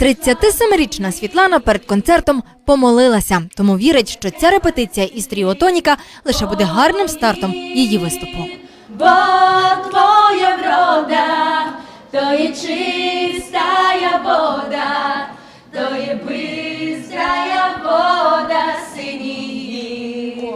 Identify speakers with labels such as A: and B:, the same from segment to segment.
A: 37-річна Світлана перед концертом помолилася, тому вірить, що ця репетиція із тріотоніка лише буде гарним стартом її виступу.
B: Бо твоя врода, то є чистая вода, то є бистрая вода синій.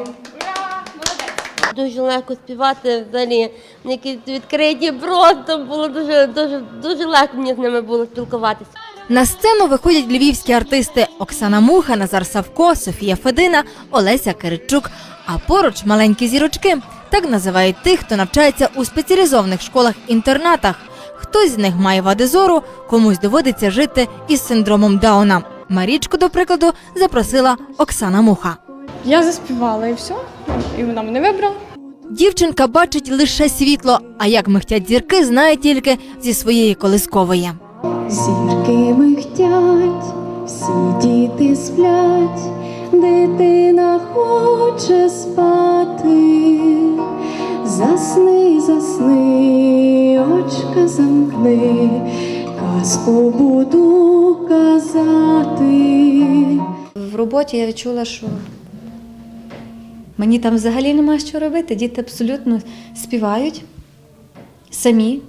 C: Дуже легко співати взагалі. Які відкриті просто було дуже, дуже, дуже легко мені з ними було спілкуватися.
A: На сцену виходять львівські артисти Оксана Муха, Назар Савко, Софія Федина, Олеся Киричук. А поруч маленькі зірочки так називають тих, хто навчається у спеціалізованих школах-інтернатах. Хтось з них має вади зору, комусь доводиться жити із синдромом Дауна. Марічку, до прикладу, запросила Оксана Муха.
D: Я заспівала і все. І вона мене вибрала.
A: Дівчинка бачить лише світло, а як михтять зірки, знає тільки зі своєї колискової.
E: Зірки михтять, всі діти сплять, дитина хоче спати. Засни, засни, очка замкни, казку буду казати.
F: В роботі я відчула, що мені там взагалі нема що робити. Діти абсолютно співають самі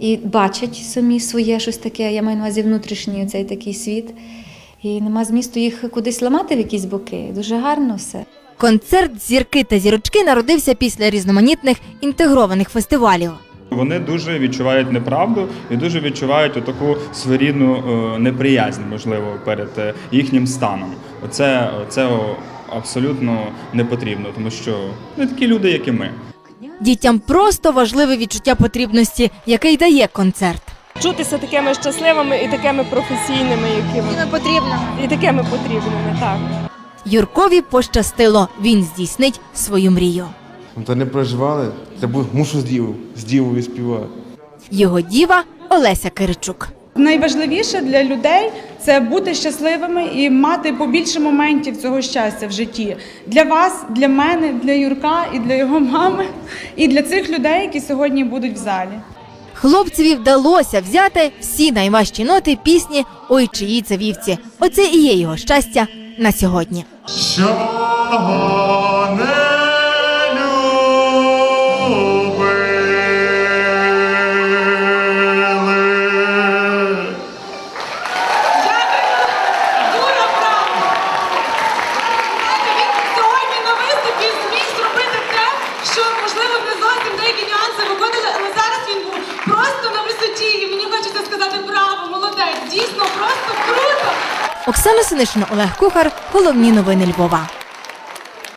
F: і бачать самі своє щось таке. Я маю на увазі внутрішній цей такий світ. І нема змісту їх кудись ламати в якісь боки. Дуже гарно все.
A: Концерт зірки та зірочки народився після різноманітних інтегрованих фестивалів.
G: Вони дуже відчувають неправду і дуже відчувають таку своєрідну е, неприязнь, можливо, перед е, їхнім станом. Оце, це абсолютно не потрібно, тому що не такі люди, як і ми.
A: Дітям просто важливе відчуття потрібності, яке й дає концерт.
D: Чутися такими щасливими і такими професійними, якими потрібними. І такими потрібними, так.
A: Юркові пощастило. Він здійснить свою мрію.
H: Ну, Та не проживали, це був мушу з дівою співати.
A: Його діва Олеся Киричук.
I: Найважливіше для людей це бути щасливими і мати побільше моментів цього щастя в житті. Для вас, для мене, для Юрка і для його мами, і для цих людей, які сьогодні будуть в залі.
A: Хлопцеві вдалося взяти всі найважчі ноти пісні Ой, чиї це вівці. Оце і є його щастя на сьогодні.
I: На. І мені хочеться сказати браво, молодець! Дійсно, просто круто!
A: Оксана Синишина, Олег Кухар. Головні новини Львова.